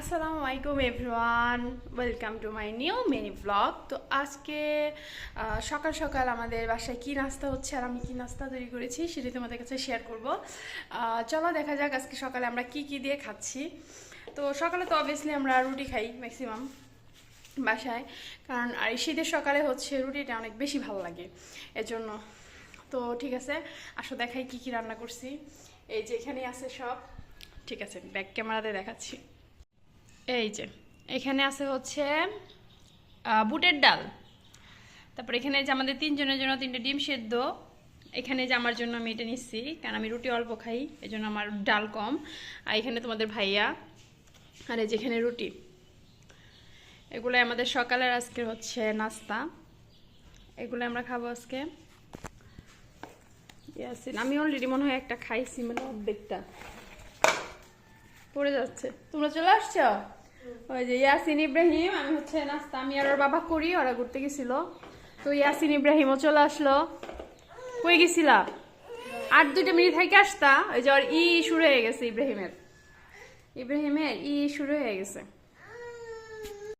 আসসালামু আলাইকুম everyone, welcome to my new mini blog. তো আজকে সকাল সকাল আমাদের বাসায় কি নাস্তা হচ্ছে আর আমি কী নাস্তা তৈরি করেছি সেটি তোমাদের কাছে শেয়ার করব। চলো দেখা যাক আজকে সকালে আমরা কি কি দিয়ে খাচ্ছি। তো সকালে তো অবভিয়াসলি আমরা রুটি খাই ম্যাক্সিমাম বাসায়, কারণ আর শীতের সকালে হচ্ছে রুটিটা অনেক বেশি ভালো লাগে, এজন্য। তো ঠিক আছে, আসো দেখাই কি কি রান্না করছি। এই যে এখানেই আছে সব। ঠিক আছে ব্যাক ক্যামেরাতে দেখাচ্ছি। এই যে, এখানে আছে হচ্ছে বুটের ডাল। তারপর এখানে যে আমাদের তিনজনের জন্য তিনটে ডিম সেদ্ধ, এখানে যে আমার জন্য আমি এটা নিচ্ছি, কারণ আমি রুটি অল্প খাই এই জন্য আমার ডাল কম। আর এখানে তোমাদের ভাইয়া, আর এই যেখানে রুটি। এগুলো আমাদের সকালের আজকে হচ্ছে নাস্তা। এগুলো আমরা খাব আজকে। আমি অলরেডি মনে হয় একটা খাইছি মানে অর্ধেকটা। পড়ে যাচ্ছে। তোমরা চলে আসছো? ইব্রাহিম, আমি হচ্ছে নাস্তা আমি আর বাবা করি, ওরা ঘুরতে তো ইয়াসিন চলে আসলো। আর মিনিট থেকে আসতা, ওই যে ই শুরু হয়ে গেছে ইব্রাহিমের। ইব্রাহিমের ই শুরু হয়ে গেছে।